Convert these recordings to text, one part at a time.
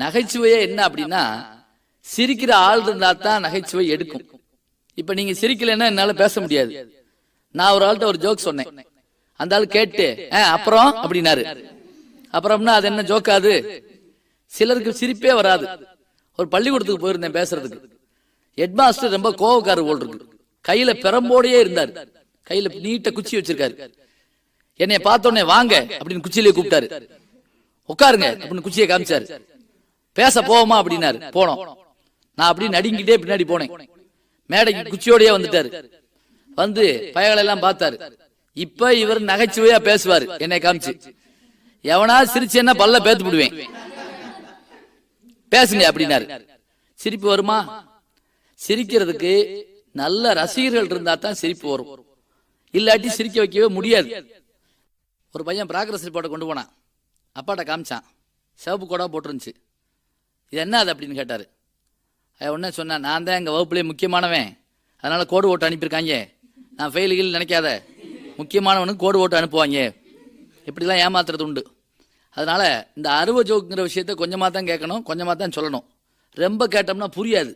நகைச்சுவையே என்ன அப்படின்னா சிரிக்கிற ஆள் இருந்தா தான் நகைச்சுவை எடுக்கும். இப்ப நீங்க சிரிக்கலைன்னா என்னால பேச முடியாது. நான் ஒரு ஆள்கிட்ட ஒரு ஜோக் சொன்னேன். அந்த ஆள் கேட்டு "ஆ, அப்புறம்? அப்படின்னாரு. அப்புறம்னா அது என்ன ஜோக்காது சிலருக்கு சிரிப்பே வராது. ஒரு பள்ளிக்கூடத்துக்கு போயிருந்தேன் பேசுறதுக்கு. ஹெட்மாஸ்டர் ரொம்ப கோவக்காரர் போல் இருக்கு. கையில பெரம்போடையே இருந்தார். கையில நீட்ட குச்சி வச்சிருக்காரு. என்னைய பார்த்த உடனே வாங்க அப்படின்னு குச்சியிலே கூப்பிட்டாரு. உட்காருங்க அப்படின்னு குச்சியை காமிச்சாரு. பேச போவோமா அப்படின்னாரு. போனோம். நான் அப்படி நடுங்கிட்டே பின்னாடி போனேன். மேடைக்கு குச்சியோடயே வந்துட்டாரு. வந்து பயகளை பார்த்தாரு. இப்ப இவர் நகைச்சுவையா பேசுவாரு. என்னை காமிச்சு. எவனா சிரிச்சேன்னா பல்ல பேத்து விடுவேன் பேசுங்க அப்படின்னாரு. சிரிப்பு வருமா? சிரிக்கிறதுக்கு நல்ல ரசிகர்கள் இருந்தா தான் சிரிப்பு வரும். இல்லாட்டி சிரிக்க வைக்கவே முடியாது. ஒரு பையன் ப்ராக்ரஸ் ரிப்போர்ட்டை கொண்டு போனான். அப்பாட்ட காமிச்சான். சிவப்பு கூட போட்டுருந்துச்சு. இது என்ன அது அப்படின்னு கேட்டார். உடனே சொன்னேன் நான் தான் எங்கள் வகுப்புலேயே முக்கியமானவன். அதனால் கோடு ஓட்டு அனுப்பியிருக்காங்க. நான் ஃபெயிலுகள் நினைக்காத. முக்கியமானவனுக்கு கோடு ஓட்டு அனுப்புவாங்க. இப்படிலாம் ஏமாத்துறது உண்டு. அதனால் இந்த அருவ ஜோக்குங்கிற விஷயத்த கொஞ்சமாக தான் கேட்கணும் கொஞ்சமாக தான் சொல்லணும். ரொம்ப கேட்டோம்னா புரியாது.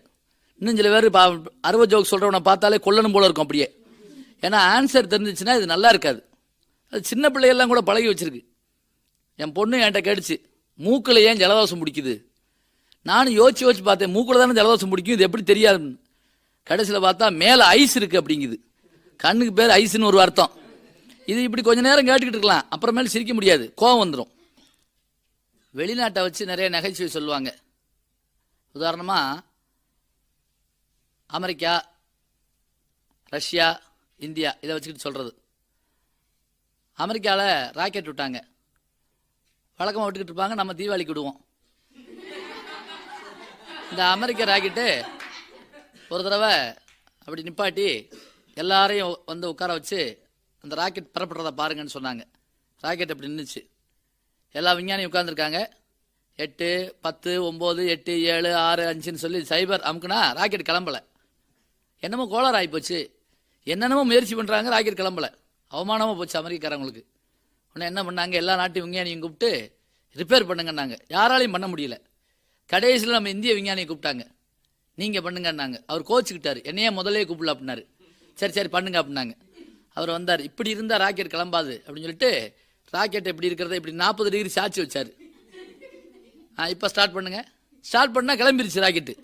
இன்னும் சில பேர் பா அருவ ஜோக் சொல்கிறவனை பார்த்தாலே கொல்லணும் போல இருக்கும் அப்படியே. ஏன்னா ஆன்சர் தெரிஞ்சிச்சுன்னா இது நல்லா இருக்காது. அது சின்ன பிள்ளையெல்லாம் கூட பழகி வச்சிருக்கு. என் பொண்ணு என்கிட்ட கேட்டுச்சு மூக்கில் ஏன் ஜலதோஷம் பிடிக்குது? நானும் யோசிச்சு யோசிச்சு பார்த்தேன் மூக்கில் தானே ஜலதோஷம் பிடிக்கும் இது எப்படி தெரியாதுன்னு கடைசியில் பார்த்தா மேலே ஐஸ் இருக்கு அப்படிங்குது. கண்ணுக்கு பேர் ஐஸ்னு ஒரு அர்த்தம். இது இப்படி கொஞ்ச நேரம் கேட்டுக்கிட்டு இருக்கலாம் அப்புறமேல சிரிக்க முடியாது கோவம் வந்துடும் வெளிநாட்டை வச்சு நிறைய நகைச்சுவை சொல்லுவாங்க. உதாரணமாக அமெரிக்கா ரஷ்யா இந்தியா இதை வச்சுக்கிட்டு சொல்கிறது அமெரிக்காவில் ராக்கெட் விட்டாங்க. வழக்கமாக விட்டுக்கிட்டு இருப்பாங்க நம்ம தீபாவளிக்கு விடுவோம். இந்த அமெரிக்க ராக்கெட்டு ஒரு தடவை அப்படி நிப்பாட்டி எல்லாரையும் வந்து உட்கார வச்சு அந்த ராக்கெட் புறப்படுறத பாருங்கன்னு சொன்னாங்க. ராக்கெட் அப்படி நின்றுச்சு எல்லா விஞ்ஞானியும் உட்காந்துருக்காங்க எட்டு பத்து ஒம்பது எட்டு ஏழு ஆறு அஞ்சுன்னு சொல்லி சைபர் அமுக்குனா ராக்கெட் கிளம்பலை. என்னமோ கோளாறு ஆகிப்போச்சு என்னென்னமோ முயற்சி பண்ணுறாங்க ராக்கெட் கிளம்பலை. அவமானமாக போச்சு அமெரிக்காரங்களுக்கு உடனே என்ன பண்ணாங்க? எல்லா நாட்டு விஞ்ஞானியும் கூப்பிட்டு ரிப்பேர் பண்ணுங்கன்னாங்க. யாராலையும் பண்ண முடியல. கடைசியில் நம்ம இந்திய விஞ்ஞானியை கூப்பிட்டாங்க. நீங்கள் பண்ணுங்கன்னாங்க. அவர் கோச்சுக்கிட்டார். என்னையே முதலே கூப்பிடல அப்படின்னாரு. சரி சரி பண்ணுங்க அப்படின்னாங்க. அவர் வந்தார். இப்படி இருந்தால் ராக்கெட் கிளம்பாது அப்படின்னு சொல்லிட்டு ராக்கெட் எப்படி இருக்கிறத இப்படி நாற்பது டிகிரி சாட்சி வச்சார். ஆ இப்போ ஸ்டார்ட் பண்ணுங்க. ஸ்டார்ட் பண்ணால் கிளம்பிருச்சு ராக்கெட்டு.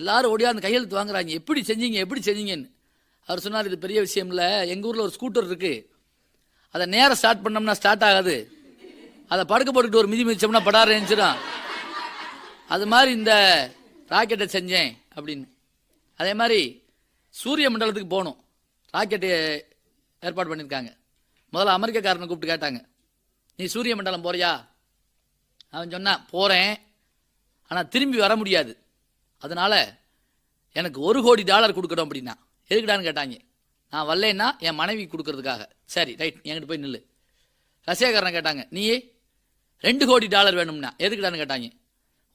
எல்லாரும் ஓடியாந்து கையெழுத்து வாங்குறாங்க. எப்படி செஞ்சீங்க எப்படி செஞ்சீங்கன்னு. அவர் சொன்னார் இது பெரிய விஷயம் இல்லை. எங்கள் ஊரில் ஒரு ஸ்கூட்டர் இருக்குது அதை நேரம் ஸ்டார்ட் பண்ணோம்னா ஸ்டார்ட் ஆகாது. அதை படுக்க போட்டுக்கிட்டு ஒரு மிதி மிதிச்சோம்னா படார அது மாதிரி இந்த ராக்கெட்டை செஞ்சேன் அப்படின்னு. அதே மாதிரி சூரிய மண்டலத்துக்கு போகணும். ராக்கெட்டு ஏற்பாடு பண்ணியிருக்காங்க. முதல்ல அமெரிக்கக்காரனை கூப்பிட்டு கேட்டாங்க. நீ சூரிய மண்டலம் போறியா? அவன் சொன்னான் போகிறேன் ஆனால் திரும்பி வர முடியாது. அதனால் எனக்கு ஒரு கோடி டாலர் கொடுக்கணும் அப்படின்னா. எதுக்குடான்னு கேட்டாங்க. நான் வரலன்னா என் மனைவி கொடுக்கறதுக்காக. சரி ரைட் என்கிட்ட போய் நில்லு. ரஷ்யாக்காரனை கேட்டாங்க. நீ ரெண்டு கோடி டாலர் வேணும்னா. எதுக்குடான்னு கேட்டாங்க.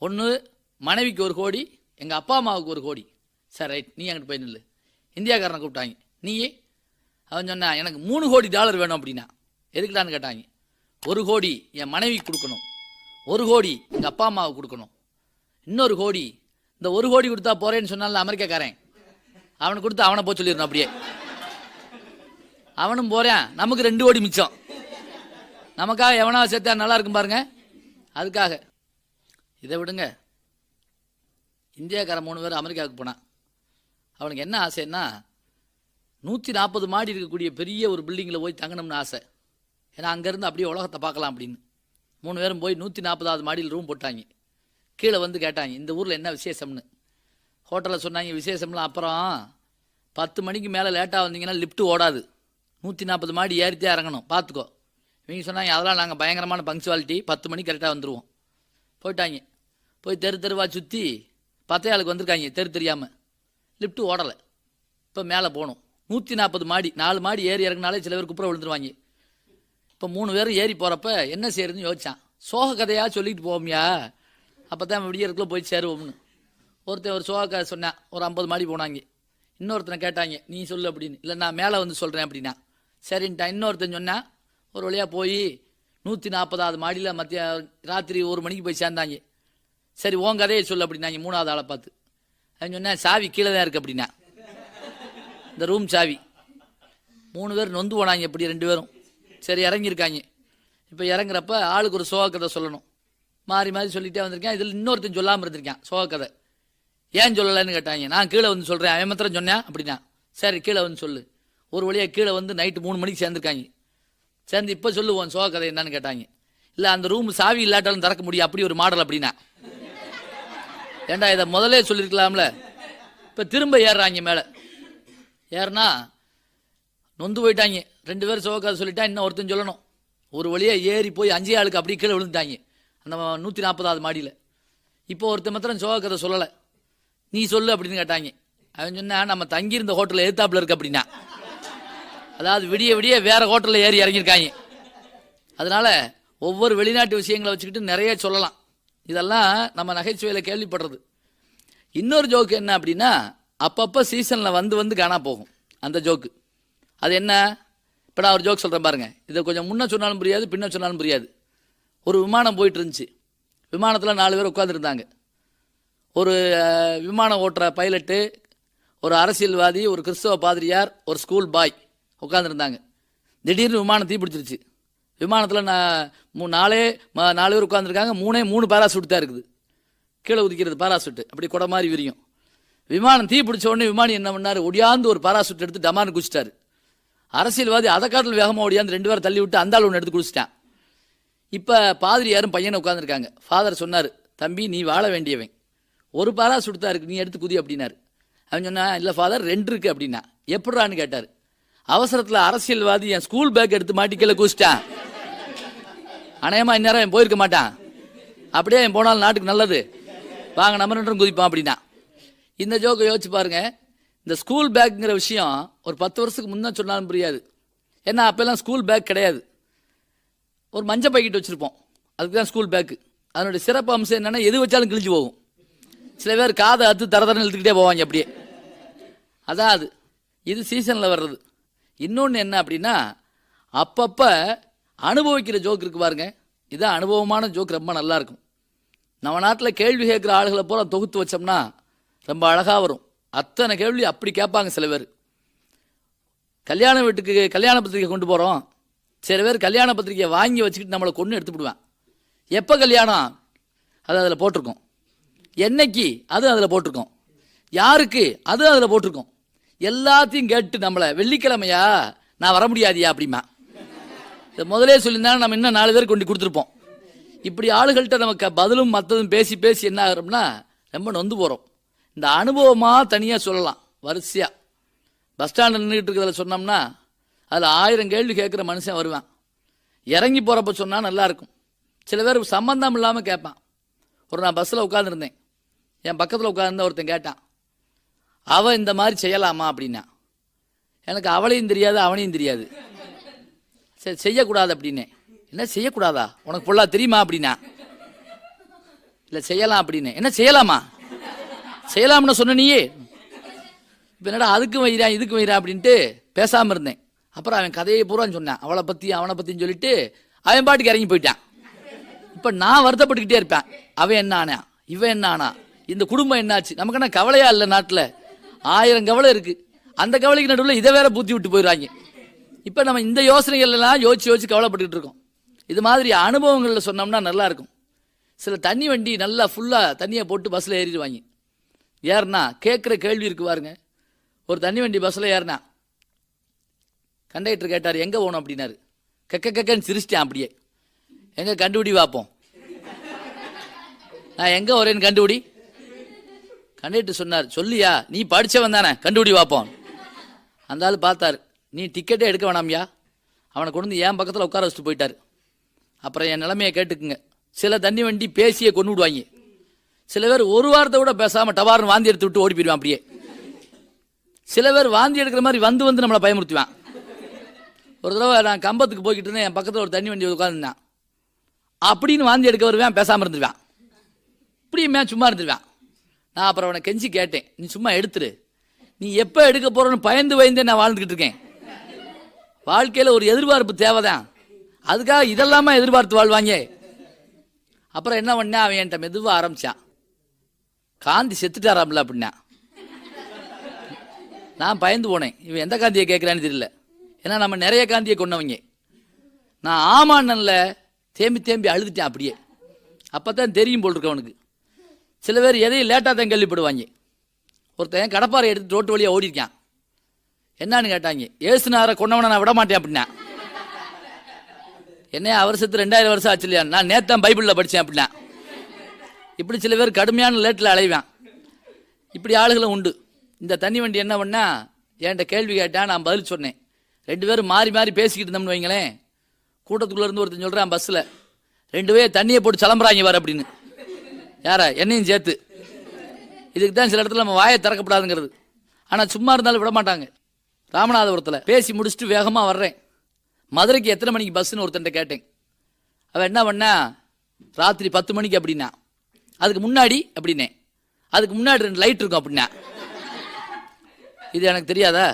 ஒன்று மனைவிக்கு ஒரு கோடி எங்கள் அப்பா அம்மாவுக்கு ஒரு கோடி. சரி ரைட் நீ என்கிட்ட போய் நில்லு. இந்தியாக்காரனை கூப்பிட்டாங்க. நீயே அவன் சொன்னா எனக்கு மூணு கோடி டாலர் வேணும் அப்படின்னா. எதுக்குடான்னு கேட்டாங்க. ஒரு கோடி என் மனைவிக்கு கொடுக்கணும். ஒரு கோடி எங்கள் அப்பா அம்மாவுக்கு கொடுக்கணும். இன்னொரு கோடி இந்த ஒரு கோடி கொடுத்தா போகிறேன்னு சொன்னால அமெரிக்காக்காரன். அவனுக்கு கொடுத்து அவனை போய் சொல்லிடணும் அப்படியே. அவனும் போகிறேன் நமக்கு ரெண்டு கோடி மிச்சம். நமக்காக எவனாவது சேர்த்தா நல்லா இருக்கும் பாருங்க. அதுக்காக. இதை விடுங்க. இந்தியாக்காரன் மூணு பேர் அமெரிக்காவுக்கு போனான். அவனுக்கு என்ன ஆசைன்னா நூற்றி நாற்பது மாடி இருக்கக்கூடிய பெரிய ஒரு பில்டிங்கில் போய் தங்கணும்னு ஆசை. ஏன்னா அங்கேருந்து அப்படியே உலகத்தை பார்க்கலாம் அப்படின்னு. மூணு பேரும் போய் நூற்றி நாற்பதாவது மாடியில் ரூம் போட்டாங்க. கீழே வந்து கேட்டாங்க இந்த ஊரில் என்ன விசேஷம்னு? ஹோட்டலில் சொன்னாங்க விசேஷம்லாம் அப்புறம் பத்து மணிக்கு மேலே லேட்டாக வந்தீங்கன்னா லிஃப்ட்டு ஓடாது. நூற்றி நாற்பது மாடி ஏறித்தே இறங்கணும். பார்த்துக்கோ இவங்க சொன்னாங்க அதெல்லாம் நாங்கள் பயங்கரமான பங்க்சுவாலிட்டி பத்து மணிக்கு கரெக்டாக வந்துடுவோம் போயிட்டாங்க. போய் தெரு தெருவாக சுற்றி பத்தையாளுக்கு வந்திருக்காங்க தெரு தெரியாமல் லிஃப்ட்டு ஓடலை. இப்போ மேலே போகணும். நூற்றி நாற்பது மாடி நாலு மாடி ஏறி இறங்கினாலே சில பேர் குப்புற விழுந்துருவாங்க. இப்போ மூணு பேரும் ஏறி போகிறப்ப என்ன செய்யறதுன்னு யோசிச்சான். சோக கதையாக சொல்லிட்டு போவோம்யா. அப்போ தான் விடியறதுக்குள்ள போய் சேருவோம்னு. ஒருத்தன் ஒரு சோக கதை சொன்னான் ஒரு ஐம்பது மாடி போனாங்க. இன்னொருத்தனை கேட்டாங்க நீ சொல்லு அப்படின்னு. இல்லை நான் மேலே வந்து சொல்கிறேன் அப்படின்னா. சரின்ட்டான். இன்னொருத்தன் சொன்னான் ஒரு வழியாக போய் நூற்றி நாற்பதாவது மாடியில் மத்திய ராத்திரி ஒரு மணிக்கு போய் சேர்ந்தாங்க. சரி உன் கதையை சொல்லு அப்படின்னாங்க மூணாவது ஆளை பார்த்து. அவன் சொன்னேன் சாவி கீழே தான் இருக்கு அப்படின்னா. இந்த ரூம் சாவி. மூணு பேர் நொந்து போனாங்க எப்படி ரெண்டு பேரும். சரி இறங்கியிருக்காங்க. இப்போ இறங்குறப்ப ஆளுக்கு ஒரு சோக கதை சொல்லணும். மாறி மாறி சொல்லிட்டே வந்திருக்கேன். இதில் இன்னொருத்தன் சொல்லாமல் இருந்திருக்கேன் சோக கதை ஏன் சொல்லலைன்னு கேட்டாங்க. நான் கீழே வந்து சொல்கிறேன் அவன் மாத்திரம் சொன்னேன் அப்படின்னா. சரி கீழே வந்து சொல்லு. ஒரு வழியாக கீழே வந்து நைட்டு மூணு மணிக்கு சேர்ந்துருக்காங்க. சேர்ந்து இப்போ சொல்லுவோம் சோக கதை என்னன்னு கேட்டாங்க. இல்லை அந்த ரூம் சாவி இல்லாட்டாலும் திறக்க முடியும். அப்படி ஒரு மாடல் அப்படின்னா. ஏண்டா இதை முதல்லே சொல்லியிருக்கலாம்ல இப்போ திரும்ப ஏறுறாங்க மேலே. ஏறுனா நொந்து போயிட்டாங்க. ரெண்டு பேரும் சோகாத சொல்லிட்டா இன்னும் ஒருத்தன் சொல்லணும். ஒரு வழியாக ஏறி போய் அஞ்சே ஆளுக்கு அப்படியே கீழே விழுந்துட்டாங்க. அந்த நூற்றி நாற்பதாவது மாடியில். இப்போ ஒருத்தன் மாத்திரம் சோக சொல்லலை. நீ சொல்லு அப்படின்னு கேட்டாங்க. அவன் சொன்னா நம்ம தங்கியிருந்த ஹோட்டலில் எதிர்த்தாப்புல இருக்கு அப்படின்னா. அதாவது விடிய விடிய வேறு ஹோட்டலில் ஏறி இறங்கியிருக்காங்க. அதனால் ஒவ்வொரு வெளிநாட்டு விஷயங்களை வச்சுக்கிட்டு நிறைய சொல்லலாம். இதெல்லாம் நம்ம நகைச்சுவையில் கேள்விப்படுறது. இன்னொரு ஜோக்கு என்ன அப்படின்னா அப்பப்போ சீசனில் வந்து வந்து காணா போகும் அந்த ஜோக்கு அது என்ன? இப்போ நான் ஒரு ஜோக் சொல்கிறேன் பாருங்கள் இதை கொஞ்சம் முன்னே சொன்னாலும் புரியாது பின்ன சொன்னாலும் புரியாது. ஒரு விமானம் போயிட்டு இருந்துச்சு விமானத்தில் நாலு பேர் உட்காந்துருந்தாங்க ஒரு விமானம் ஓட்டுற பைலட்டு ஒரு அரசியல்வாதி ஒரு கிறிஸ்தவ பாதிரியார் ஒரு ஸ்கூல் பாய் உட்காந்துருந்தாங்க திடீர்னு விமானம் தீப்பிடிச்சிருச்சு. விமானத்தில் நான் மூ நாலே ம- நாலு பேர் உட்காந்துருக்காங்க மூணே மூணு பேராசூட் தான் இருக்குது. கீழே உதிக்கிறது பாராசூட்டு அப்படி குடை மாதிரி விரியும். விமானம் தீ பிடிச்ச உடனே விமானி என்ன பண்ணார்? ஒடியாந்து ஒரு பாராசூட் எடுத்து டமான்னு குச்சிட்டாரு அரசியல்வாதி அதை காட்டில் வேகமாக ஒடியாந்து ரெண்டு பேரும் தள்ளி விட்டு அந்தாள் ஒன்று எடுத்து குடிச்சிட்டான் இப்போ பாதிரியாரும் பையனை உட்காந்துருக்காங்க ஃபாதர் சொன்னார் தம்பி நீ வாழ வேண்டியவன். ஒரு பாராசூட் தான் இருக்குது நீ எடுத்து குதி அப்படின்னாரு. அவன் சொன்னா இல்லை ஃபாதர் ரெண்டு இருக்குது அப்படின்னா. எப்படான்னு கேட்டார். அவசரத்தில் அரசியல்வாதி என் ஸ்கூல் பேக் எடுத்து மாட்டிக்கல குதிச்சிட்டான். அநேகமாக இந்நேரம் போயிருக்க மாட்டான். அப்படியே போனாலும் நாட்டுக்கு நல்லது. வாங்க நம்ம ரெண்டும் குதிப்பான் அப்படின்னா. இந்த ஜோக்கை யோசிச்சு பாருங்க. இந்த ஸ்கூல் பேக்குங்கிற விஷயம் ஒரு பத்து வருஷத்துக்கு முன்னே சொன்னாலும் புரியாது. ஏன்னா அப்போல்லாம் ஸ்கூல் பேக் கிடையாது. ஒரு மஞ்சள் பாக்கெட் வச்சுருப்போம். அதுக்கு தான் ஸ்கூல் பேக்கு அதனுடைய சிறப்பு அம்சம் என்னென்னா எது வச்சாலும் கிழிஞ்சு போகும். சில பேர் காதை அத்து தரதரன்னு இழுத்துக்கிட்டே போவாங்க அப்படியே. அதான் அது. இது சீசனில் வர்றது. இன்னொன்று என்ன அப்படின்னா அப்பப்போ அனுபவிக்கிற ஜோக் இருக்கு பாருங்க. இதான் அனுபவமான ஜோக் ரொம்ப நல்லா இருக்கும் நம்ம நாட்டில் கேள்வி கேட்குற ஆளுகளை பூரா தொகுத்து வச்சோம்னா ரொம்ப அழகாக வரும். அத்தனை கேள்வி அப்படி கேட்பாங்க சில பேர். கல்யாண வீட்டுக்கு கல்யாண பத்திரிக்கை கொண்டு போகிறோம் சில பேர் கல்யாண பத்திரிக்கையை வாங்கி வச்சுக்கிட்டு நம்மளை கொண்டு எடுத்துவிடுவேன் எப்போ கல்யாணம்? அது அதில் போட்டிருக்கோம். என்னைக்கு? அது அதில் போட்டிருக்கோம். யாருக்கு? அது அதில் போட்டிருக்கோம். எல்லாத்தையும் கேட்டு நம்மளை வெள்ளிக்கிழமையா? நான் வர முடியாதியா அப்படிமா? இதை முதலே சொல்லியிருந்தாலும் நம்ம இன்னும் நாலு பேர் கொண்டு கொடுத்துருப்போம். இப்படி ஆளுகள்கிட்ட நமக்கு பதிலும் மற்றதும் பேசி பேசி என்ன ஆகிறோம்னா ரொம்ப நொந்து போகிறோம் இந்த அனுபவமாக தனியாக சொல்லலாம் வரிசையாக பஸ் ஸ்டாண்டில் நின்றுட்டு இருக்கிறதுல சொன்னோம்னா அதில் ஆயிரம் கேள்வி கேட்குற மனுஷன் வருவான். இறங்கி போகிறப்ப சொன்னால் நல்லாயிருக்கும் சில பேர் சம்மந்தம் இல்லாமல் கேட்பான். ஒரு நான் பஸ்ஸில் உட்காந்துருந்தேன் என் பக்கத்தில் உட்காந்துருந்த ஒருத்தன் கேட்டான். அவன் இந்த மாதிரி செய்யலாமா அப்படின்னா. எனக்கு அவளையும் தெரியாது அவனையும் தெரியாது. சரி செய்யக்கூடாது அப்படின்னு என்ன செய்யக்கூடாதா? உனக்கு பொல்லா தெரியுமா அப்படின்னா? இல்லை செய்யலாம் அப்படின்னு. என்ன செய்யலாமா? செய்யலாம்னு சொன்ன நீயே. இப்போ என்னடா அதுக்கும் வைறான் இதுக்கும் வைறான் அப்படின்ட்டு பேசாமல் இருந்தேன். அப்புறம் அவன் கதையை பூரான்னு சொன்னான். அவளை பற்றி அவனை பற்றின்னு சொல்லிட்டு அவன் பாட்டுக்கு இறங்கி போயிட்டான். இப்போ நான் வருத்தப்பட்டுக்கிட்டே இருப்பேன். அவன் என்ன ஆனா? இவன் என்ன ஆனா? இந்த குடும்பம் என்னாச்சு? நமக்கு என்ன கவலையா இல்லை நாட்டில்? ஆயிரம் கவலை இருக்குது அந்த கவலைக்கு நடுவில் இதை வேற பூத்தி விட்டு போயிடுறாங்க. இப்போ நம்ம இந்த யோசனைகள் எல்லாம் யோசிச்சு யோசிச்சு கவலைப்பட்டுக்கிட்டு இருக்கோம். இது மாதிரி அனுபவங்களில் சொன்னோம்னா நல்லா இருக்கும். சில தண்ணி வண்டி நல்லா ஃபுல்லாக தண்ணியை போட்டு பஸ்ஸில் ஏறிடுவாங்க. ஏறினா கேட்குற கேள்வி இருக்கு பாருங்க. ஒரு தண்ணி வண்டி பஸ்ஸில் ஏறினா கண்டக்டர் கேட்டார் எங்கே போகணும்? அப்படின்னாரு. கெக்க கெக்கன்னு சிரிச்சிட்டேன் அப்படியே. எங்கே கண்டுபிடி பார்ப்போம் நான் எங்கே வரேன்னு கண்டுபிடி. கண்டக்டர் சொன்னார் சொல்லியா? நீ படிச்சவன் தானே. கண்டுபிடி பார்ப்போம் அந்த ஆள் பார்த்தாரு. நீ டிக்கெட்டே எடுக்க வேணாம்யா. அவனை கொண்டு வந்து என் பக்கத்தில் உட்கார வச்சுட்டு போயிட்டார். அப்புறம் என் நிலைமையை கேட்டுக்குங்க. சில தண்ணி வண்டி பேசியே கொண்டு விடுவாங்க. சில பேர் ஒரு வாரத்தை கூட பேசாமல் டவார்னு வாந்தி எடுத்து விட்டு ஓடி போயிடுவான் அப்படியே. சில பேர் வாந்தி எடுக்கிற மாதிரி வந்து வந்து நம்மளை பயமுறுத்துவான். ஒரு தடவை நான் கம்பத்துக்கு போய்கிட்டு இருந்தேன். என் பக்கத்தில் ஒரு தண்ணி வண்டி உட்காந்துருந்தேன் அப்படின்னு வாந்தி எடுக்க வருவேன் பேசாமல் இருந்துருவேன். இப்படியுமே சும்மா இருந்துருவேன். நான் அப்புறம் அவனை கெஞ்சி கேட்டேன். நீ சும்மா எடுத்துரு. நீ எப்போ எடுக்க போகிறோன்னு பயந்து பயந்தே நான் வாழ்ந்துக்கிட்டு இருக்கேன். வாழ்க்கையில் ஒரு எதிர்பார்ப்பு தேவைதான். அதுக்காக இதெல்லாமா எதிர்பார்த்து வாழ்வாங்க? அப்புறம் என்ன பண்ணேன் அவன் என்கிட்ட மெதுவாக ஆரம்பித்தான் காந்தி செத்துட்டாராம்ல அப்படின்னா. நான் பயந்து போனேன். இவன் எந்த காந்தியை கேட்குறான்னு தெரியல. ஏன்னா நம்ம நிறைய காந்தியை கொண்டவங்க நான் ஆமான்னல்ல தேம்பி தேம்பி அழுதுட்டேன் அப்படியே. அப்போ தான் தெரியும் போல் இருக்கு அவனுக்கு. சில பேர் எதையும் லேட்டாக தான் கேள்விப்படுவாங்க. ஒருத்தன் கடப்பாறை எடுத்து ரோட்டு வழியாக ஓடிருக்கான் என்னன்னு கேட்டாங்க ஏசுனாரை கொண்டவனை நான் விட மாட்டேன் அப்படின்னா. என்ன அவர் செத்து ரெண்டாயிரம் வருஷம் ஆச்சு இல்லையா? நான் நேத்தான் பைபிளில் படித்தேன் அப்படின்னா. இப்படி சில பேர் கடுமையான லேட்டில் அலைவான். இப்படி ஆளுகளும் உண்டு. இந்த தண்ணி வண்டி என்ன பண்ணா என்கிட்ட கேள்வி கேட்டா நான் பதில் சொன்னேன். ரெண்டு பேரும் மாறி மாறி பேசிக்கிட்டு இருந்தோம்னு வைங்களேன். கூட்டத்துக்குள்ளேருந்து ஒருத்தன் சொல்கிறான் பஸ்ஸில் ரெண்டு பேர் தண்ணியை போட்டு கிளம்புறாங்க வர அப்படின்னு. யாரா? என்னையும் சேர்த்து. இதுக்கு தான் சில இடத்துல நம்ம வாயை திறக்கப்படாதுங்கிறது. ஆனால் சும்மா இருந்தாலும் விட மாட்டாங்க ராமநாதபுரத்தில் பேசி முடிச்சுட்டு வேகமாக வர்றேன். மதுரைக்கு எத்தனை மணிக்கு பஸ்ஸுன்னு ஒருத்தன்ட்ட கேட்டேன். அவன் என்ன பண்ணா ராத்திரி பத்து மணிக்கு அப்படின்னா அதுக்கு முன்னாடி அப்படின்னேன். அதுக்கு முன்னாடி ரெண்டு லைட் இருக்கும் அப்படின்னா. இது எனக்கு தெரியாதா?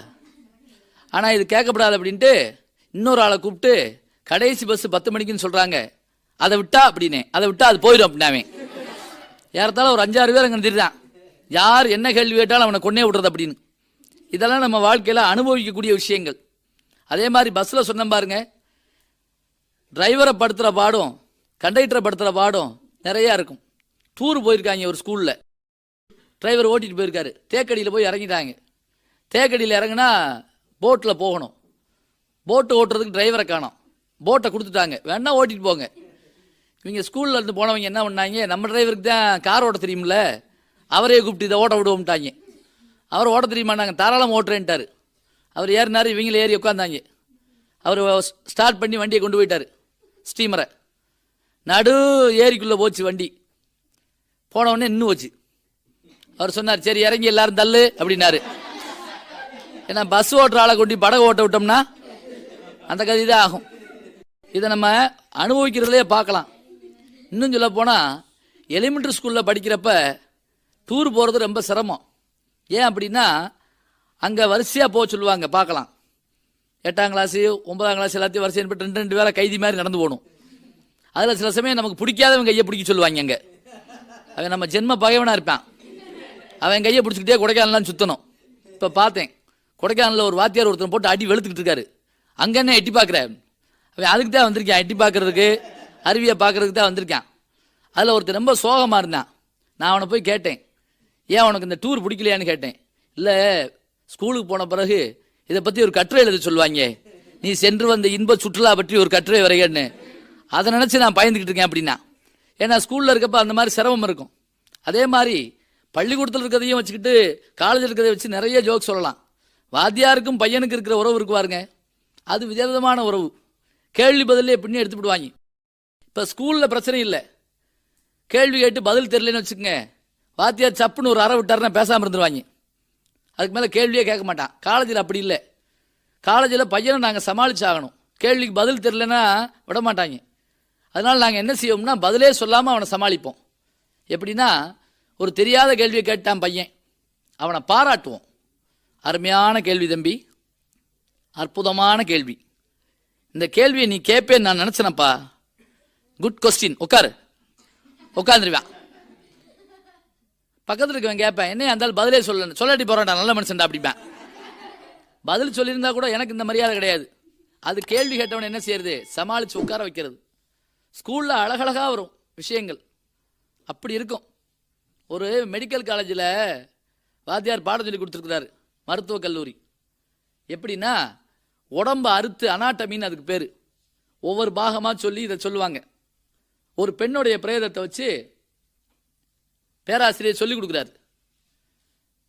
ஆனால் இது கேட்கப்படாது அப்படின்ட்டு இன்னொரு ஆளை கூப்பிட்டு கடைசி பஸ் பத்து மணிக்குன்னு சொல்கிறாங்க அதை விட்டா அப்படின்னே அதை விட்டா அது போயிடும் அப்படின்னாவே ஏறத்தாலும் ஒரு அஞ்சாறு பேர் அங்கே தெரியுதான் யார் என்ன கேள்வி கேட்டாலும் அவனை கொன்னே விடுறது அப்படின்னு. இதெல்லாம் நம்ம வாழ்க்கையில் அனுபவிக்கக்கூடிய விஷயங்கள். அதே மாதிரி பஸ்ஸில் சொன்ன பாருங்க டிரைவரை படுத்துகிற பாடம் கண்டக்டரை படுத்துகிற பாடம் நிறையா இருக்கும். டூர் போயிருக்காங்க ஒரு ஸ்கூலில் டிரைவர் ஓட்டிகிட்டு போயிருக்காரு. தேக்கடியில் போய் இறங்கிட்டாங்க. தேக்கடியில் இறங்குனா போட்டில் போகணும். போட்டு ஓட்டுறதுக்கு டிரைவரை காணும். போட்டை கொடுத்துட்டாங்க. வேணா ஓட்டிட்டு போங்க. இவங்க ஸ்கூலில் இருந்து போனவங்க என்ன பண்ணாங்க? நம்ம டிரைவருக்கு தான் கார் ஓட்ட தெரியும்ல? அவரே கூப்பிட்டு இதை ஓட்ட விடுவோம்ட்டாங்க. அவர் ஓட்ட தெரியுமாண்டாங்க தாராளம் ஓட்டுறேன்ட்டாரு. அவர் ஏறினார் இவங்கள ஏறி உட்காந்தாங்க அவர் ஸ்டார்ட் பண்ணி வண்டியை கொண்டு போயிட்டார் ஸ்டீமரை நடு ஏரிக்குள்ளே போச்சு வண்டி. போன இன்னும் போச்சு. அவர் சொன்னார் சரி இறங்கி எல்லாரும் தள்ளு அப்படின்னாரு. ஏன்னா பஸ் ஓட்டுற ஆளை கொண்டு படகு ஓட்ட விட்டோம்னா அந்த கதை தான் ஆகும். இதை நம்ம அனுபவிக்கிறதுலே பார்க்கலாம். இன்னும் சொல்ல போனால் எலிமெண்ட்ரி ஸ்கூலில் படிக்கிறப்ப டூர் போகிறது ரொம்ப சிரமம். ஏன் அப்படின்னா அங்கே வரிசையாக போக சொல்லுவாங்க பார்க்கலாம். எட்டாம் கிளாஸு ஒன்பதாம் கிளாஸ் எல்லாத்தையும் வரிசையாக போட்டு ரெண்டு ரெண்டு வேலை கைதி மாதிரி நடந்து போகணும். அதில் சில சமயம் நமக்கு பிடிக்காதவன் கையை பிடிக்க சொல்லுவாங்க அங்கே அவன் நம்ம ஜென்ம பகைவனாக இருப்பான். அவன் கையை பிடிச்சிக்கிட்டே கொடைக்கானலாம் சுற்றணும் இப்போ பார்த்தேன் கொடைக்கானலில் ஒரு வாத்தியார் ஒருத்தன் போட்டு அடி வெளுத்துக்கிட்டு இருக்காரு. அங்கே என்ன எட்டி பார்க்குறேன் அவன் அதுக்கு தான் வந்திருக்கான் எட்டி பார்க்குறதுக்கு அருவியை பார்க்குறதுக்கு தான் வந்திருக்கான். அதில் ஒருத்தர் ரொம்ப சோகமாக இருந்தான். நான் அவனை போய் கேட்டேன் ஏன் உனக்கு இந்த டூர் பிடிக்கலையான்னு கேட்டேன். இல்லை ஸ்கூலுக்கு போன பிறகு இதை பற்றி ஒரு கட்டுரை எழுத சொல்லுவாங்க. நீ சென்று வந்த இன்ப சுற்றுலா பற்றி ஒரு கட்டுரை வரையன்னு. அதை நினச்சி நான் பயந்துக்கிட்டு இருக்கேன் அப்படின்னா. ஏன்னா ஸ்கூலில் இருக்கப்ப அந்த மாதிரி சிரமம் இருக்கும். அதே மாதிரி பள்ளிக்கூடத்தில் இருக்கிறதையும் வச்சுக்கிட்டு காலேஜ் இருக்கிறதையும் வச்சு நிறைய ஜோக் சொல்லலாம். வாத்தியாருக்கும் பையனுக்கு இருக்கிற உறவு இருக்கு பாருங்க. அது விதவிதமான உறவு. கேள்வி பதிலே எப்படின்னு எடுத்துவிடுவாங்க இப்போ ஸ்கூலில் பிரச்சனை இல்லை. கேள்வி கேட்டு பதில் தெரியலன்னு வச்சுக்கோங்க. வாத்தியார் சப்புன்னு ஒரு அறை விட்டாருன்னா பேசாமல் இருந்துருவாங்க. அதுக்கு மேலே கேள்வியே கேட்க மாட்டான். காலேஜில் அப்படி இல்லை. காலேஜில் பையனை நாங்கள் சமாளிச்சாகணும். கேள்விக்கு பதில் தெரிலனா விட மாட்டாங்க. அதனால் நாங்கள் என்ன செய்வோம்னா பதிலே சொல்லாமல் அவனை சமாளிப்போம். எப்படின்னா ஒரு தெரியாத கேள்வியை கேட்டான் பையன். அவனை பாராட்டுவோம். அருமையான கேள்வி தம்பி. அற்புதமான கேள்வி. இந்த கேள்வியை நீ கேட்பேன்னு நான் நினச்சினப்பா. குட் கொஸ்டின் உட்காரு. உட்காந்துருவான் பக்கத்தில் இருக்கவன் கேட்பேன் என்ன அந்த பதிலே சொல்ல சொல்லாட்டி போறான்டா நல்ல மனுஷன்டா அப்படிப்பேன் பதில் சொல்லியிருந்தா கூட எனக்கு இந்த மரியாதை கிடையாது. அது கேள்வி கேட்டவன் என்ன செய்யறது? சமாளித்து உட்கார வைக்கிறது. ஸ்கூலில் அழகழகாக வரும் விஷயங்கள். அப்படி இருக்கும். ஒரு மெடிக்கல் காலேஜில் வாத்தியார் பாடம் சொல்லி கொடுத்துருக்குறாரு மருத்துவக் கல்லூரி. எப்படின்னா உடம்ப அறுத்து அனாட்டமின்னு அதுக்கு பேர். ஒவ்வொரு பாகமாக சொல்லி இதை சொல்லுவாங்க. ஒரு பெண்ணுடைய பிரேதத்தை வச்சு பேராசிரியர் சொல்லிக் கொடுக்குறாரு.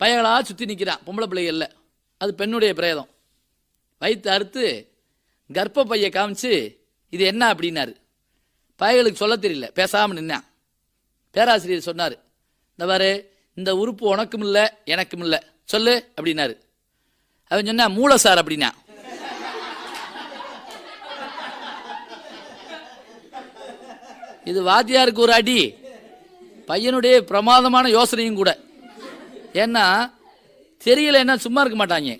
பையங்களாக சுற்றி நிற்கிறான் பொம்பளை பிள்ளைகள்ல அது பெண்ணுடைய பிரேதம். வயிற்று அறுத்து கர்ப்ப பையை காமிச்சு இது என்ன அப்படின்னாரு. பயங்களுக்கு சொல்ல தெரியல. பேசாமல் நின்னான் பேராசிரியர் சொன்னார். இந்த பாரு இந்த உறுப்பு உனக்கும் இல்லை எனக்கும் இல்லை. சொல்லு அப்படின்னாரு. அவன் சொன்னா மூளை சார் அப்படின்னா. இது வாத்தியாருக்கு ஒரு அடி. பையனுடைய பிரமாதமான யோசனையும் கூட. ஏன்னா தெரியல என்ன சும்மா இருக்க மாட்டாங்க.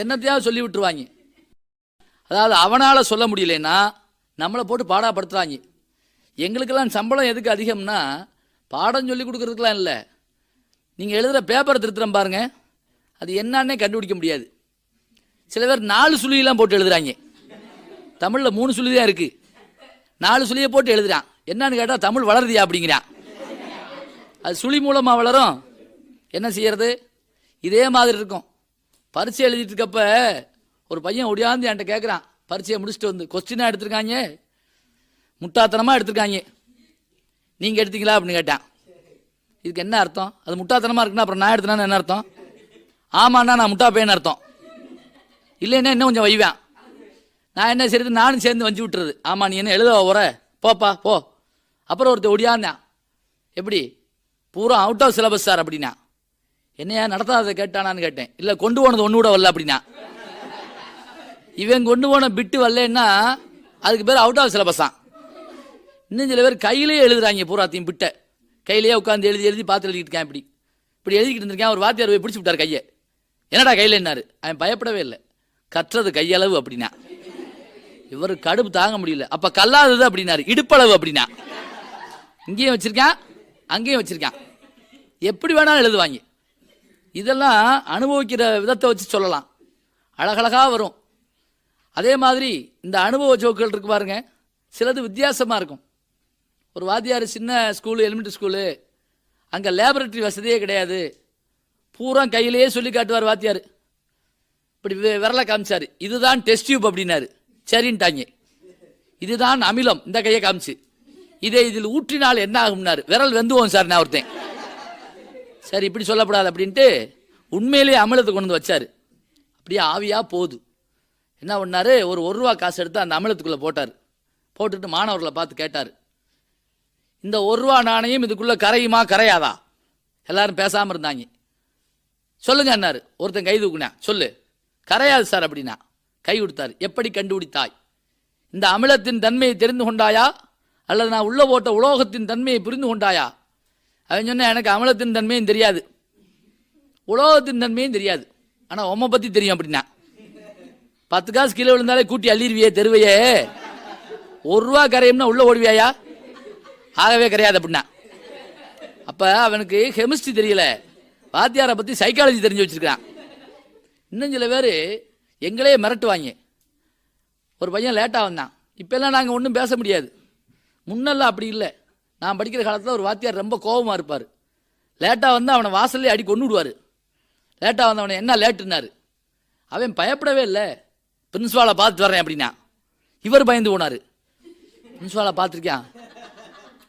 என்னத்தையாவது சொல்லி விட்டுருவாங்க. அதாவது அவனால் சொல்ல முடியலன்னா நம்மளை போட்டு பாடாப்படுத்துகிறாங்க எங்களுக்கெல்லாம் சம்பளம் எதுக்கு அதிகம்னா பாடம் சொல்லி கொடுக்கறதுக்கெல்லாம் இல்லை. நீங்கள் எழுதுகிற பேப்பரை திருத்துறோம் பாருங்க. அது என்னன்னே கண்டுபிடிக்க முடியாது. சில பேர் நாலு சுழியெல்லாம் போட்டு எழுதுகிறாங்க தமிழில் மூணு சுழி தான் இருக்குது நாலு சுழியை போட்டு எழுதுகிறான் என்னன்னு கேட்டால் தமிழ் வளருதியா? அப்படிங்கிறான். அது சுழி மூலமாக வளரும். என்ன செய்யறது? இதே மாதிரி இருக்கும். பரீட்சை எழுதிட்டு இருக்கப்ப ஒரு பையன் ஒடியாந்து என்கிட்ட கேட்குறான் பரீட்சையை முடிச்சுட்டு வந்து கொஸ்டினாக எடுத்திருக்காங்க. முட்டாத்தனமாக எடுத்திருக்காங்க. நீங்கள் எடுத்தீங்களா அப்படின்னு கேட்டான். இதுக்கு என்ன அர்த்தம்? அது முட்டாத்தனமாக இருக்குன்னா அப்புறம் நான் எடுத்தேன்னா என்ன அர்த்தம்? ஆமாண்ணா நான் முட்டா பையன் அர்த்தம். இல்லைன்னா இன்னும் கொஞ்சம் வைவேன். நான் என்ன செய்யறது நானும் சேர்ந்து வஞ்சி விட்டுறது. ஆமாம் நீ என்ன எழுத வர போப்பா போ. அப்புறம் ஒருத்தர் ஒடியாந்தான் எப்படி? பூரா அவுட் ஆஃப் சிலபஸ் சார் அப்படின்னா. என்னையா நடத்தாத கேட்டானான்னு கேட்டேன். இல்லை கொண்டு போனது ஒன்று கூட வரல அப்படின்னா. இவன் கொண்டு போன பிட்டு வரலன்னா அதுக்கு பேர் அவுட் ஆஃப் சிலபஸ் தான் இன்னும் சில பேர் கையிலேயே எழுதுறாங்க பூராத்தையும் பிட்டை கையிலேயே உட்காந்து எழுதி எழுதி பார்த்து எழுதிட்டு இருக்கேன் இப்படி. இப்படி எழுதிக்கிட்டு இருந்திருக்கேன். ஒரு வாத்தியார் போய் பிடிச்சி விட்டார் கையை. என்னடா கையில் என்னாரு? அவன் பயப்படவே இல்லை. கற்றது கையளவு அப்படின்னா. இவர் கடுப்பு தாங்க முடியல. அப்போ கல்லாதது அப்படின்னாரு. இடுப்பளவு அப்படின்னா. இங்கேயும் வச்சிருக்கேன். அங்கேயும் வச்சுருக்கான். எப்படி வேணாலும் எழுதுவாங்க. இதெல்லாம் அனுபவிக்கிற விதத்தை வச்சு சொல்லலாம். அழகழகாக வரும். அதே மாதிரி இந்த அனுபவ ஜோக்குகள் இருக்கு பாருங்க. சிலது வித்தியாசமாக இருக்கும். ஒரு வாத்தியார் சின்ன ஸ்கூலு எலிமெண்ட்ரி ஸ்கூலு அங்கே லேபரட்டரி வசதியே கிடையாது. பூரா கையிலேயே சொல்லி காட்டுவார் வாத்தியார். இப்படி வி- விரலை காமிச்சார். இதுதான் டெஸ்ட் டியூப் அப்படின்னாரு. சரின்ட்டாங்க. இதுதான் அமிலம். இந்த கையை காமிச்சு. இதை இதில் ஊற்றினால் என்ன ஆகும்னாரு விரல் வெந்துவோம் சார் நான் ஒருத்தன். சரி இப்படி சொல்லக்கூடாது அப்படின்ட்டு உண்மையிலேயே அமிலத்தை கொண்டு வந்து வச்சார். அப்படியே ஆவியாக போகுது. என்ன பண்ணார்? ஒரு ஒரு ரூபா காசு எடுத்து அந்த அமிலத்துக்குள்ளே போட்டார். போட்டுட்டு மாணவர்களை பார்த்து கேட்டார். இந்த ஒரு ரூபா நாணயம் இதுக்குள்ளே கரையுமா கரையாதா? எல்லாரும் பேசாமல் இருந்தாங்க. சொல்லுங்க அண்ணாரு ஒருத்தன் கை தூக்குனேன் சொல்லு. கரையாது சார் அப்படின்னா. கை கொடுத்தாரு. எப்படி கண்டுபிடித்தாய்? இந்த அமிலத்தின் தன்மையை தெரிந்து கொண்டாயா? அல்லது நான் உள்ளே போட்ட உலோகத்தின் தன்மையை புரிந்து கொண்டாயா? அவன் சொன்னால் எனக்கு அமிலத்தின் தன்மையும் தெரியாது. உலோகத்தின் தன்மையும் தெரியாது. ஆனால் உம்மை பற்றி தெரியும் அப்படின்னா. பத்து காசு கீழே விழுந்தாலே கூட்டி அள்ளிருவியே தெருவையே. ஒரு ரூபா கரையும்னா உள்ளே ஓடுவியாயா? ஆகவே கிடையாது அப்படின்னா. அப்போ அவனுக்கு கெமிஸ்ட்ரி தெரியல. வாத்தியாரை பற்றி சைக்காலஜி தெரிஞ்சு வச்சுருக்கிறான். இன்னும் சில பேர் எங்களே மிரட்டுவாங்க. ஒரு பையன் லேட்டாக வந்தான். இப்போல்லாம் நாங்கள் ஒன்றும் பேச முடியாது. முன்னெல்லாம் அப்படி இல்லை. நான் படிக்கிற காலத்தில் ஒரு வாத்தியார் ரொம்ப கோபமாக இருப்பார். லேட்டாக வந்து அவனை வாசல்லே அடி கொண்டு விடுவார். லேட்டாக வந்தவனை என்ன லேட்டுன்னாரு. அவன் பயப்படவே இல்லை. பிரின்ஸ்பாலை பார்த்து வரேன் அப்படின்னா. இவர் பயந்து போனார். பிரின்ஸ்பாலை பார்த்துருக்கியான்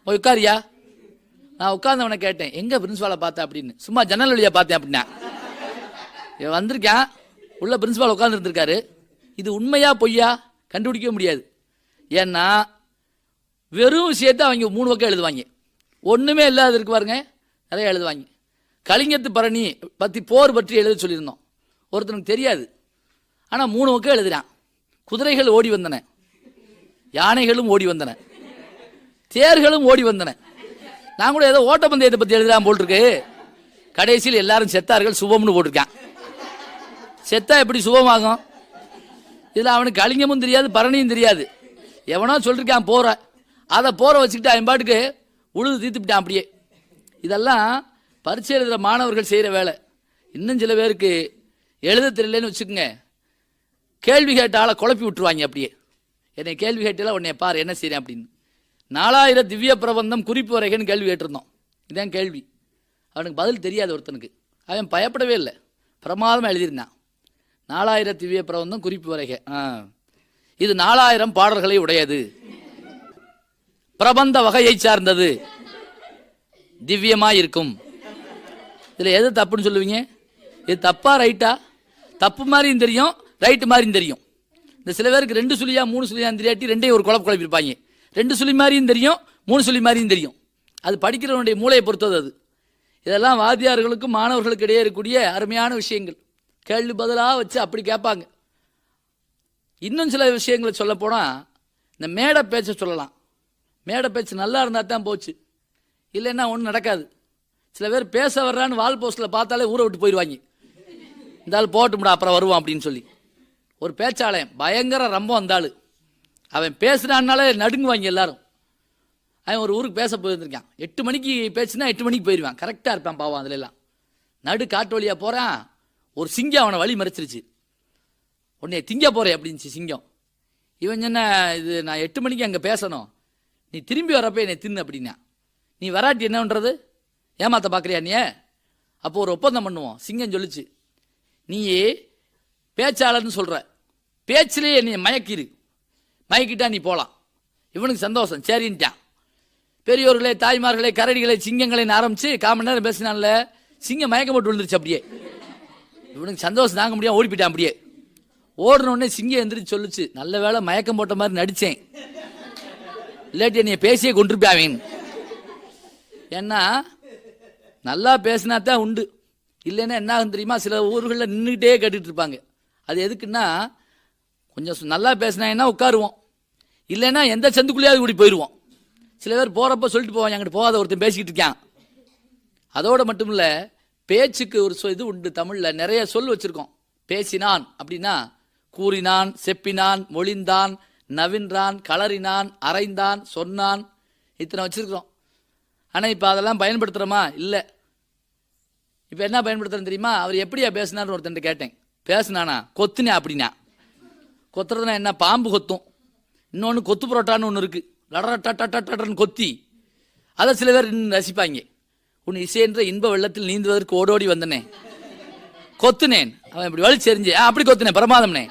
உட்காரியா? நான் உட்காந்தவனை கேட்டேன். எங்கே பிரின்ஸ்பாலை பார்த்தேன் அப்படின்னு. சும்மா ஜன்னல் வழியாக பார்த்தேன் அப்படின்னா. இவன் வந்திருக்கான். உள்ள பிரின்ஸ்பால் உட்காந்துருந்துருக்காரு இது உண்மையா பொய்யா? கண்டுபிடிக்கவே முடியாது. ஏன்னா வெறும் விஷயத்தை அவங்க மூணு பக்கம் எழுதுவாங்க. ஒன்றுமே இல்லாத இருக்கு பாருங்க நிறைய எழுதுவாங்க. கலிங்கத்து பரணி பற்றி போர் பற்றி எழுத சொல்லியிருந்தோம். ஒருத்தனுக்கு தெரியாது. ஆனால் மூணு பக்கம் எழுதுறான். குதிரைகள் ஓடி வந்தன. யானைகளும் ஓடி வந்தன. தேர்களும் ஓடி வந்தன. நான் கூட ஏதோ ஓட்டப்பந்தயத்தை பற்றி எழுதுறான் போட்டிருக்கு கடைசியில் எல்லாரும் செத்தார்கள் சுபம்னு போட்டிருக்கான். செத்தா எப்படி சுபமாகும்? இதில் அவனுக்கு கலிங்கமும் தெரியாது பரணியும் தெரியாது. எவனோ சொல்லிருக்கான் போகிறேன் அதை போற வச்சுக்கிட்டு அவன் பாட்டுக்கு உழுது தீர்த்துப்பிட்டான் அப்படியே. இதெல்லாம் பரீட்சை எழுதுகிற மாணவர்கள் செய்கிற வேலை. இன்னும் சில பேருக்கு எழுத தெரியலன்னு வச்சுக்கோங்க. கேள்வி கேட்டால் குழப்பி விட்டுருவாங்க அப்படியே. என்னை கேள்வி கேட்டால உன்னை பார் என்ன செய்கிறேன் அப்படின்னு. நாலாயிரம் திவ்ய பிரபந்தம் குறிப்பு வரைகன்னு கேள்வி கேட்டிருந்தோம். இதான் கேள்வி. அவனுக்கு பதில் தெரியாது ஒருத்தனுக்கு. அவன் பயப்படவே இல்லை. பிரமாதமாக எழுதியிருந்தான். நாலாயிரம் திவ்ய பிரபந்தம் குறிப்பு வரைக. ஆ. இது நாலாயிரம் பாடல்களை உடையது. பிரபந்த வகையை சார்ந்தது. திவ்யமாக இருக்கும் இதில் எது தப்புன்னு சொல்லுவீங்க? இது தப்பா ரைட்டா? தப்பு மாதிரியும் தெரியும் ரைட்டு மாதிரியும் தெரியும். இந்த சில பேருக்கு ரெண்டு சுழியா மூணு சுழியான்னு தெரியாட்டி ரெண்டையும் ஒரு குழப்ப குழப்பிருப்பாங்க ரெண்டு சுழி மாதிரியும் தெரியும் மூணு சுழி மாதிரியும் தெரியும். அது படிக்கிறவனுடைய மூளையை பொறுத்தது அது. இதெல்லாம் வாத்தியார்களுக்கும் மாணவர்களுக்கு இடையே இருக்கக்கூடிய அருமையான விஷயங்கள். கேள்வி பதிலாக வச்சு அப்படி கேட்பாங்க. இன்னும் சில விஷயங்களை சொல்ல போனால் இந்த மேடை பேச்சை சொல்லலாம். மேடை பேச்சு நல்லா இருந்தால் தான் போச்சு. இல்லைன்னா ஒன்றும் நடக்காது. சில பேர் பேச வர்றான்னு வால் போஸ்டில் பார்த்தாலே ஊரை விட்டு போயிடுவாங்க. இந்த ஆள் போட்டும்டா அப்புறம் வருவான் அப்படின்னு சொல்லி. ஒரு பேச்சாளன் பயங்கர ரம்பம் அந்த அவன் பேசுனான்னாலே நடுங்குவாங்க எல்லாரும். அவன் ஒரு ஊருக்கு பேச போயிருந்திருக்கான். எட்டு மணிக்கு பேசுனா எட்டு மணிக்கு போயிடுவான் கரெக்டாக இருப்பான் பாவம் அதில் எல்லாம் நடு காட்டு வழியாக போகிறான் ஒரு சிங்கம் அவனை வழி மறைச்சிருச்சு. உன்னை திங்க போகிறேன் அப்படின்ச்சு சிங்கம். இவன் சொன்ன இது நான் எட்டு மணிக்கு அங்கே பேசணும். நீ திரும்பி வரப்ப என்னை தின்னு அப்படின்னா. நீ வராட்டி என்ன பண்ணுறது ஏமாத்த பார்க்குறியா நீ? அப்போ ஒரு ஒப்பந்தம் பண்ணுவோம். சிங்கம் சொல்லுச்சு. நீயே பேச்சாளர்னு சொல்கிற பேச்சிலேயே நீ மயக்கிரு. மயக்கிட்டா நீ போகலாம் இவனுக்கு சந்தோஷம். சரின்ட்டான். பெரியோர்களே தாய்மார்களே கரடிகளை சிங்கங்களை ஆரம்பித்து காமன் நேரம் பேசினால சிங்கம் மயக்கம் போட்டு விழுந்துருச்சு அப்படியே. இவனுக்கு சந்தோஷம் தாங்க முடியாது ஓடி போயிட்டான் அப்படியே. ஓடின சிங்கம் எந்திரிச்சு சொல்லுச்சு. நல்ல வேளை மயக்கம் போட்ட மாதிரி நடித்தேன் இல்லாட்டி நீ பேசியே கொண்டிருப்பாவேன். ஏன்னா நல்லா பேசினா தான் உண்டு. இல்லைன்னா என்ன ஆகும் தெரியுமா? சில ஊர்களில் நின்றுக்கிட்டே கேட்டுட்டு இருப்பாங்க. அது எதுக்குன்னா கொஞ்சம் நல்லா பேசினாங்கன்னா உட்காருவோம். இல்லைன்னா எந்த சந்துக்குள்ளேயாவது கூடி போயிடுவோம் சில பேர் போகிறப்ப சொல்லிட்டு போவாங்க எங்கிட்ட போகாத ஒருத்தன் பேசிக்கிட்டு இருக்கான். அதோடு மட்டும் இல்லை பேச்சுக்கு ஒரு சொ- இது உண்டு தமிழில். நிறைய சொல் வச்சுருக்கோம். பேசினான் அப்படின்னா கூறினான் செப்பினான் மொழிந்தான் நவின்றான் கலறினான் அரைந்தான் சொன்னான். இத்தனை வச்சுருக்குறோம். ஆனால் இப்போ அதெல்லாம் பயன்படுத்துகிறோமா இல்லை. இப்போ என்ன பயன்படுத்துகிறேன் தெரியுமா? அவர் எப்படியா பேசினார்னு ஒருத்தன் கேட்டேன். பேசினானா? கொத்துனே அப்படின்னா. கொத்துறதுனா என்ன? பாம்பு கொத்தும். இன்னொன்று கொத்து புரோட்டான்னு ஒன்று இருக்கு. லடரட்டன்னு கொத்தி. அதை சில பேர் இன்னும் ரசிப்பாங்க. உன் இசைன்ற இன்ப வெள்ளத்தில் நீந்துவதற்கு ஓடோடி வந்தனே. கொத்துனேன். அவன் இப்படி வலி செறிஞ்சு "ஆ, அப்படி கொத்துனேன் பிரமாதம்னே.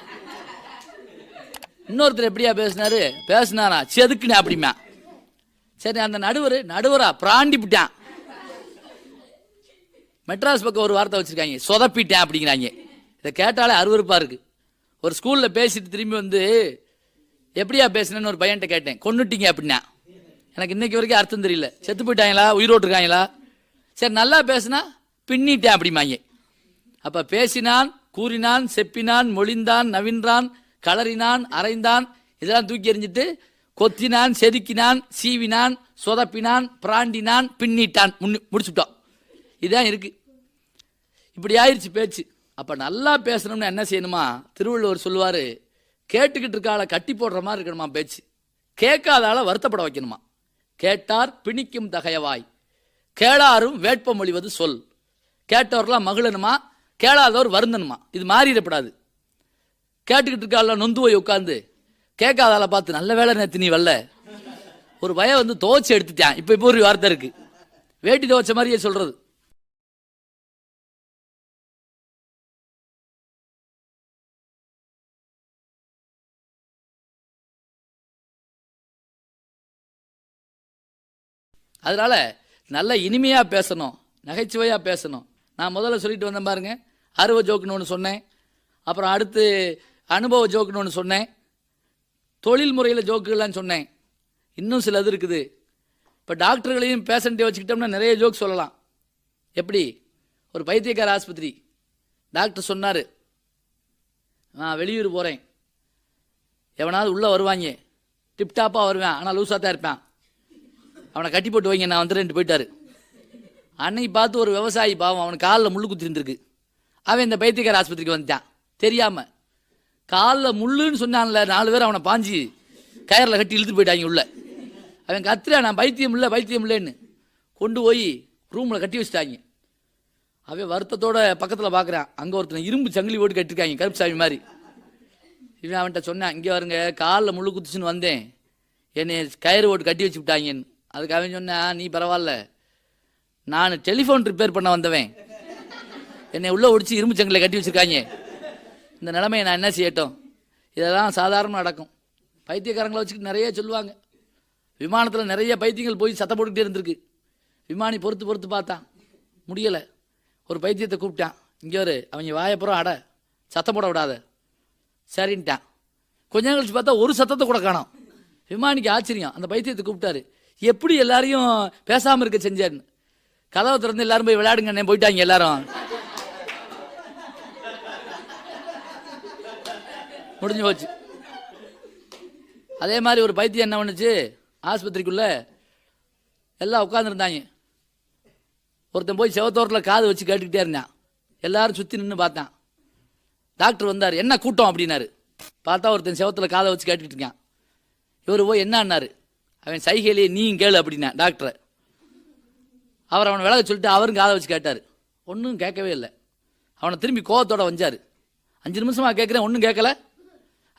இன்னொருத்தர் எப்படியா பேசினாரு? பேசினாரா? செதுக்குனே அப்படிமா சரி அந்த நடுவர் நடுவரா? பிராண்டி மெட்ராஸ் பக்கம் ஒரு வார்த்தை வச்சிருக்காங்க. சொதப்பிட்டேன் அப்படிங்கிறாங்க. இதை கேட்டாலே அருவருப்பா இருக்கு. ஒரு ஸ்கூல்ல பேசிட்டு திரும்பி வந்து எப்படியா பேசுனேன்னு ஒரு பையன்கிட்ட கேட்டேன். கொண்டுட்டீங்க அப்படின்னா. எனக்கு இன்னைக்கு வரைக்கும் அர்த்தம் தெரியல. செத்து போயிட்டாங்களா? உயிரோட்டு இருக்காங்களா சரி நல்லா பேசினா பின்னிட்டேன் அப்படிமாங்க அப்ப பேசினான் கூறினான் செப்பினான் மொழிந்தான் நவின்றான் கலறினான் அரைந்தான் இதெல்லாம் தூக்கி எறிஞ்சிட்டு கொத்தினான் செதுக்கினான் சீவினான் சொதப்பினான் பிராண்டினான் பின்னிட்டான் முன்னி- முடிச்சுட்டோம் இதான் இருக்கு. இப்படி ஆயிடுச்சு பேச்சு. அப்போ நல்லா பேசணும்னு என்ன செய்யணுமா? திருவள்ளுவர் சொல்லுவார் கேட்டுக்கிட்டு இருக்கால கட்டி போடுற மாதிரி இருக்கணுமா பேச்சு. கேட்காதால வருத்தப்பட வைக்கணுமா? கேட்டார் பிணிக்கும் தகையவாய். கேளாரும் வேட்பம் ஒழிவது சொல். கேட்டவர்களாம் மகிழனுமா கேளாதவர் வருந்தனுமா இது மாறிடப்படாது. கேட்டுக்கிட்டு இருக்கால நொந்து போய் உட்காந்து கேட்காதால பார்த்து நல்ல வேலை நேற்று நீ வரல. ஒரு பய வந்து துவச்சி எடுத்துட்டான். இப்போ இப்போ ஒரு வார்த்தை இருக்கு. வேட்டி துவச்ச மாதிரியே சொல்றது. அதனால நல்ல இனிமையா பேசணும். நகைச்சுவையா பேசணும். நான் முதல்ல சொல்லிட்டு வந்தேன் பாருங்க. அருவ ஜோக்குன்னு ஒன்று சொன்னேன். அப்புறம் அடுத்து அனுபவ ஜோக்குன்னு ஒன்று சொன்னேன். தொழில் முறையில் ஜோக்குகள்லாம் சொன்னேன். இன்னும் சில இது இருக்குது. இப்போ டாக்டர்களையும் பேஷண்ட்டை வச்சுக்கிட்டோம்னா நிறைய ஜோக் சொல்லலாம். எப்படி? ஒரு பைத்தியக்கார ஆஸ்பத்திரி. டாக்டர் சொன்னார் நான் வெளியூர் போகிறேன் எவனாவது உள்ளே வருவாங்க. டிப்டாப்பாக வருவேன். ஆனால் லூஸாக தான் இருப்பேன். அவனை கட்டி போட்டு வைங்க நான் வந்துடுறேன்ட்டு போயிட்டாரு. அன்னைக்கு பார்த்து ஒரு விவசாயி பாவம் அவனுக்கு காலில் முள்ளு குத்திருந்துருக்கு. அவன் இந்த பைத்தியக்கார ஆஸ்பத்திரிக்கு வந்துட்டான். தெரியாமல் காலில் முள்ளுன்னு சொன்னான்ல நாலு பேர் அவனை பாஞ்சு கயரில் கட்டி இழுத்துட்டு போயிட்டாங்க உள்ள. அவன் கத்துறா நான் பைத்தியம் இல்லை பைத்தியம் இல்லைன்னு. கொண்டு போய் ரூமில் கட்டி வச்சுட்டாங்க. அவன் வருத்தத்தோட பக்கத்தில் பார்க்குறான் அங்கே ஒருத்தன் இரும்பு சங்கிலி ஓட்டு கட்டிருக்காங்க கருப்புசாமி மாதிரி. இவன் அவன்கிட்ட சொன்னான் இங்கே வருங்க காலில் முள்ளு குத்துச்சுன்னு வந்தேன். என்னை கயிறு ஓட்டு கட்டி வச்சு விட்டாங்கன்னு. அதுக்கு அவன் சொன்னான் நீ பரவாயில்ல. நான் டெலிஃபோன் ரிப்பேர் பண்ண வந்தவன். என்னை உள்ளே ஒடிச்சு இரும்பு சங்கில கட்டி வச்சுருக்காங்க. இந்த நிலைமையை நான் என்ன செய்யட்டும்? இதெல்லாம் சாதாரண நடக்கும். பைத்தியக்காரங்களை வச்சுக்கிட்டு நிறைய சொல்லுவாங்க. விமானத்தில் நிறைய பைத்தியங்கள் போய் சத்தம் போட்டுக்கிட்டே இருந்திருக்கு. விமானி பொறுத்து பொறுத்து பார்த்தான் முடியலை. ஒரு பைத்தியத்தை கூப்பிட்டான். இங்கே ஒரு அவங்க வாயப்புறம் அட. சத்தம் போட விடாத. சரின்ட்டான். கொஞ்ச நேரம் கழிச்சு பார்த்தா ஒரு சத்தத்தை கூட காணும். விமானிக்கு ஆச்சரியம். அந்த பைத்தியத்தை கூப்பிட்டாரு. எப்படி எல்லாரையும் பேசாமல் இருக்க செஞ்சாருன்னு. கதவை திறந்து எல்லாரும் போய் விளையாடுங்க போயிட்டாங்க எல்லாரும். முடிஞ்சு போச்சு. அதே மாதிரி ஒரு பைத்தியம் என்ன பண்ணுச்சு? ஆஸ்பத்திரிக்குள்ள எல்லாம் உட்காந்துருந்தாங்க ஒருத்தன் போய் செவத்தோரத்தில் காது வச்சு கேட்டுக்கிட்டே இருந்தான். எல்லாரும் சுற்றி நின்று பார்த்தான். டாக்டர் வந்தார் என்ன கூட்டம்? அப்படின்னாரு. பார்த்தா ஒருத்தன் செவத்தில் காதை வச்சு கேட்டுக்கிட்டு இருக்கான். இவர் போய் என்னன்னாரு? அவன் சைகையிலேயே நீயும் கேளு அப்படின்னா டாக்டரை. அவர் அவனை விலக சொல்லிட்டு அவரும் காதை வச்சு கேட்டார். ஒன்றும் கேட்கவே இல்லை. அவனை திரும்பி கோவத்தோடு வந்தார். அஞ்சு நிமிஷமாக கேட்குறேன் ஒன்றும் கேட்கல?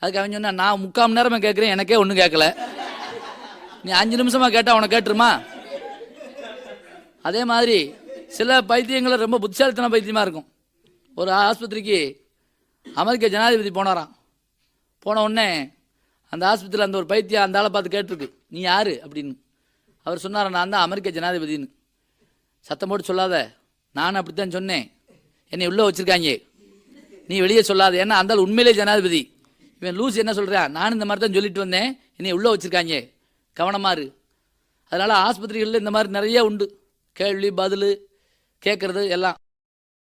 அதுக்கு அவன் சொன்னான் நான் முக்கால் மணி நேரமாக கேட்குறேன் எனக்கே ஒன்றும் கேட்கல நீ அஞ்சு நிமிஷமாக கேட்டால் அவனை கேட்டுருமா? அதே மாதிரி சில பைத்தியங்கள் ரொம்ப புத்திசாலித்தன பைத்தியமாக இருக்கும். ஒரு ஆஸ்பத்திரிக்கு அமெரிக்க ஜனாதிபதி போனாராம். போன உடனே அந்த ஆஸ்பத்திரியில் அந்த ஒரு பைத்தியம் அந்த ஆளை பார்த்து கேட்டிருக்கு. நீ யார்? அப்படின்னு. அவர் சொன்னார் நான் தான் அமெரிக்க ஜனாதிபதின்னு. சத்தம் போட்டு சொல்லாத. நானும் அப்படித்தான் சொன்னேன். என்னை உள்ளே வச்சுருக்காங்க. நீ வெளியே சொல்லாத. ஏன்னா அந்த உண்மையிலே ஜனாதிபதி. இவன் லூஸ் என்ன சொல்கிறான் நானும் இந்த மாதிரி தான் சொல்லிட்டு வந்தேன். என்னை உள்ளே வச்சுருக்காங்க. கவனமாறு இரு. அதனால் ஆஸ்பத்திரிகளில் இந்த மாதிரி நிறைய உண்டு. கேள்வி பதில் கேட்குறது எல்லாம்.